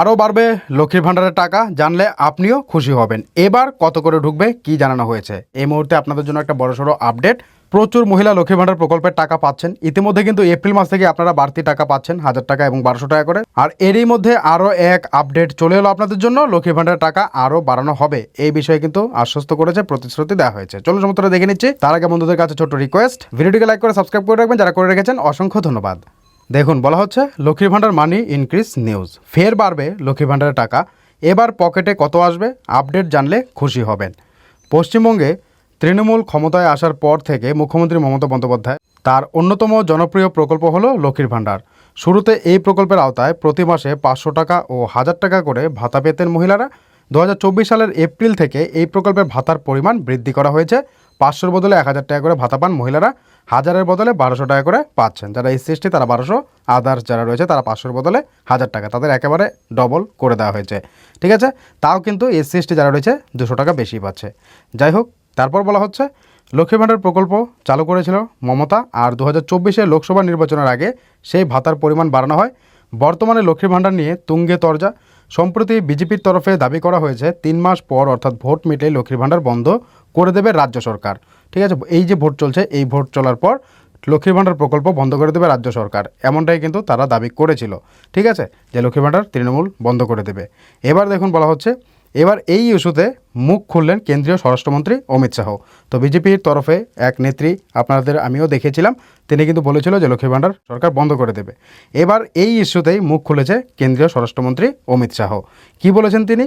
আরও বাড়বে লক্ষ্মীর ভাণ্ডারের টাকা, জানলে আপনিও খুশি হবেন। এবার কত করে ঢুকবে, কি জানানো হয়েছে? এই মুহূর্তে আপনাদের জন্য একটা বড়সড় আপডেট। প্রচুর মহিলা লক্ষ্মী ভাণ্ডার প্রকল্পের টাকা পাচ্ছেন। ইতিমধ্যে কিন্তু এপ্রিল মাস থেকে আপনারা বাড়তি টাকা পাচ্ছেন, হাজার টাকা এবং বারোশো টাকা করে। আর এরই মধ্যে আরও এক আপডেট চলে এলো আপনাদের জন্য লক্ষ্মী ভাণ্ডারের টাকা আরও বাড়ানো হবে। এই বিষয়ে কিন্তু আশ্বস্ত করেছে, প্রতিশ্রুতি দেওয়া হয়েছে। চলুন সমস্ত দেখে নিচ্ছি। তার আগে বন্ধুদের কাছে ছোট্ট রিকোয়েস্ট ভিডিওটিকে লাইক করে সাবস্ক্রাইব করে রাখবেন। যারা করে রেখেছেন, অসংখ্য ধন্যবাদ। দেখুন, বলা হচ্ছে লক্ষ্মীর ভাণ্ডার মানি ইনক্রিজ নিউজ ফের বাড়বে লক্ষ্মীর ভাণ্ডারের টাকা। এবার পকেটে কত আসবে? আপডেট জানলে খুশি হবেন। পশ্চিমবঙ্গে তৃণমূল ক্ষমতায় আসার পর থেকে মুখ্যমন্ত্রী মমতা বন্দ্যোপাধ্যায় তার অন্যতম জনপ্রিয় প্রকল্প হলো লক্ষ্মীর ভাণ্ডার। শুরুতে এই প্রকল্পের আওতায় প্রতি মাসে পাঁচশো টাকা ও হাজার টাকা করে ভাতা পেতেন মহিলারা। দু হাজার চব্বিশ সালের এপ্রিল থেকে এই প্রকল্পের ভাতার পরিমাণ বৃদ্ধি করা হয়েছে। পাঁচশোর বদলে এক হাজার টাকা করে ভাতা পান মহিলারা। হাজারের বদলে বারোশো টাকা করে পাচ্ছেন। যারা এসসি এসটি তারা বারোশো। আদার্স যারা রয়েছে, তারা পাঁচশোর বদলে হাজার টাকা। তাদের একেবারে ডবল করে দেওয়া হয়েছে। ঠিক আছে? তাও কিন্তু এসসি, এসটি যারা রয়েছে, দুশো টাকা বেশি পাচ্ছে। যাই হোক, তারপর বলা হচ্ছে, লক্ষ্মী ভাণ্ডার প্রকল্প চালু করেছিল মমতা, আর দু হাজার চব্বিশে লোকসভা নির্বাচনের আগে সেই ভাতার পরিমাণ বাড়ানো হয়। বর্তমানে লক্ষ্মী ভাণ্ডার নিয়ে তুঙ্গে তরজা। সম্প্রতি বিজেপির তরফে দাবি করা হয়েছে, তিন মাস পর অর্থাৎ ভোট মিটলে লক্ষ্মীর ভাণ্ডার বন্ধ করে দেবে রাজ্য সরকার। ঠিক আছে, এই যে ভোট চলছে, এই ভোট চলার পর লক্ষ্মীর ভাণ্ডার প্রকল্প বন্ধ করে দেবে রাজ্য সরকার। এমনটাই কিন্তু তারা দাবি করেছিল। ঠিক আছে, যে লক্ষ্মীর ভাণ্ডার তৃণমূল বন্ধ করে দেবে। এবার দেখুন বলা হচ্ছে এবার এই ইস্যুতে মুখ খুললেন কেন্দ্রীয় স্বরাষ্ট্রমন্ত্রী অমিত শাহ। তো বিজেপির তরফে এক নেত্রী আপনাদের আমিও দেখেছিলাম, তিনি কিন্তু বলেছিল যে লক্ষ্মী ভাণ্ডার সরকার বন্ধ করে দেবে। এবার এই ইস্যুতেই মুখ খুলেছে কেন্দ্রীয় স্বরাষ্ট্রমন্ত্রী অমিত শাহ। কি বলেছেন তিনি?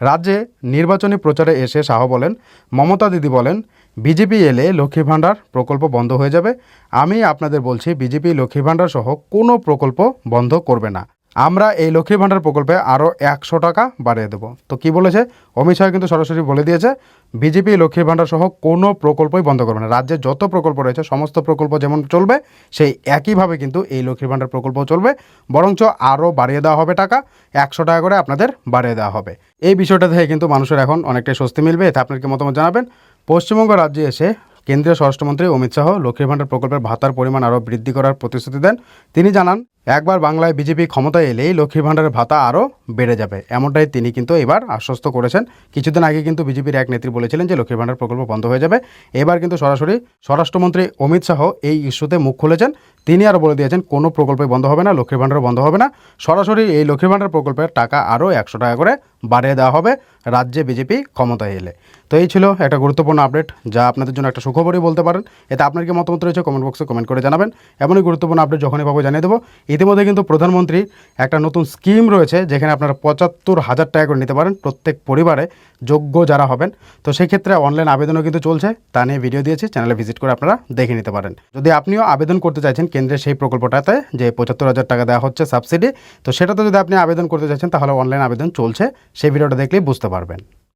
রাজ্যে নির্বাচনী প্রচারে এসে শাহ বলেন, মমতা দিদি বলেন, বিজেপি এলে লক্ষ্মী ভাণ্ডার প্রকল্প বন্ধ হয়ে যাবে। আমি আপনাদের বলছি, বিজেপি লক্ষ্মী ভাণ্ডার সহ কোনো প্রকল্প বন্ধ করবে না। আমরা এই লক্ষ্মী ভাণ্ডার প্রকল্পে আরও একশো টাকা বাড়িয়ে দেবো। তো কি বলেছে? অমিত শাহ কিন্তু সরাসরি বলে দিয়েছে, বিজেপি লক্ষ্মী ভাণ্ডার সহ কোনো প্রকল্পই বন্ধ করবে না। রাজ্যে যত প্রকল্প রয়েছে, সমস্ত প্রকল্প যেমন চলবে, সেই একইভাবে কিন্তু এই লক্ষ্মী ভাণ্ডার প্রকল্প চলবে। বরঞ্চ আরও বাড়িয়ে দেওয়া হবে টাকা, একশো টাকা করে আপনাদের বাড়িয়ে দেওয়া হবে। এই বিষয়টা থেকে কিন্তু মানুষের এখন অনেকটাই স্বস্তি মিলবে। এতে আপনার কি মতামত জানাবেন? পশ্চিমবঙ্গ রাজ্যে এসে কেন্দ্রীয় স্বরাষ্ট্রমন্ত্রী অমিত শাহ লক্ষ্মীর ভাণ্ডার প্রকল্পের ভাতার পরিমাণ আরও বৃদ্ধি করার প্রতিশ্রুতি দেন। তিনি জানান একবার বাংলায় বিজেপি ক্ষমতায় এলেই লক্ষ্মীর ভাণ্ডারের ভাতা আরও বেড়ে যাবে। এমনটাই তিনি কিন্তু এবার আশ্বস্ত করেছেন। কিছুদিন আগে কিন্তু বিজেপির এক নেত্রী বলেছিলেন যে লক্ষ্মীর ভাণ্ডার প্রকল্প বন্ধ হয়ে যাবে। এবার কিন্তু সরাসরি স্বরাষ্ট্রমন্ত্রী অমিত শাহ এই ইস্যুতে মুখ খুলেছেন। তিনি আরও বলে দিয়েছেন, কোনো প্রকল্পই বন্ধ হবে না, লক্ষ্মীর ভাণ্ডারও বন্ধ হবে না। সরাসরি এই লক্ষ্মীর ভাণ্ডার প্রকল্পের টাকা আরও একশো টাকা করে বাড়িয়ে দেওয়া হবে রাজ্যে বিজেপি ক্ষমতায় এলে। তো এই ছিল একটা গুরুত্বপূর্ণ আপডেট, যা আপনাদের জন্য একটা সুখবরই বলতে পারেন। এতে আপনার কি মতামত রয়েছে, কমেন্ট বক্সে কমেন্ট করে জানাবেন। এমনই গুরুত্বপূর্ণ আপডেট যখনই পাবো জানিয়ে দেবো। ইতিমধ্যে কিন্তু প্রধানমন্ত্রী একটা নতুন স্কিম রয়েছে, যেখানে আপনারা পঁচাত্তর হাজার টাকা করে নিতে পারেন প্রত্যেক পরিবারে যোগ্য যারা হবেন। তো সেক্ষেত্রে অনলাইন আবেদনও কিন্তু চলছে, তা নিয়ে ভিডিও দিয়েছি চ্যানেলে ভিজিট করে আপনারা দেখে নিতে পারেন। যদি আপনিও আবেদন করতে চাইছেন কেন্দ্রের সেই প্রকল্পটাতে, যে পঁচাত্তর হাজার টাকা দেওয়া হচ্ছে সাবসিডি তো সেটাতে যদি আপনি আবেদন করতে চাইছেন, তাহলে অনলাইন আবেদন চলছে, সেই ভিডিওটা দেখলেই বুঝতে পারবেন।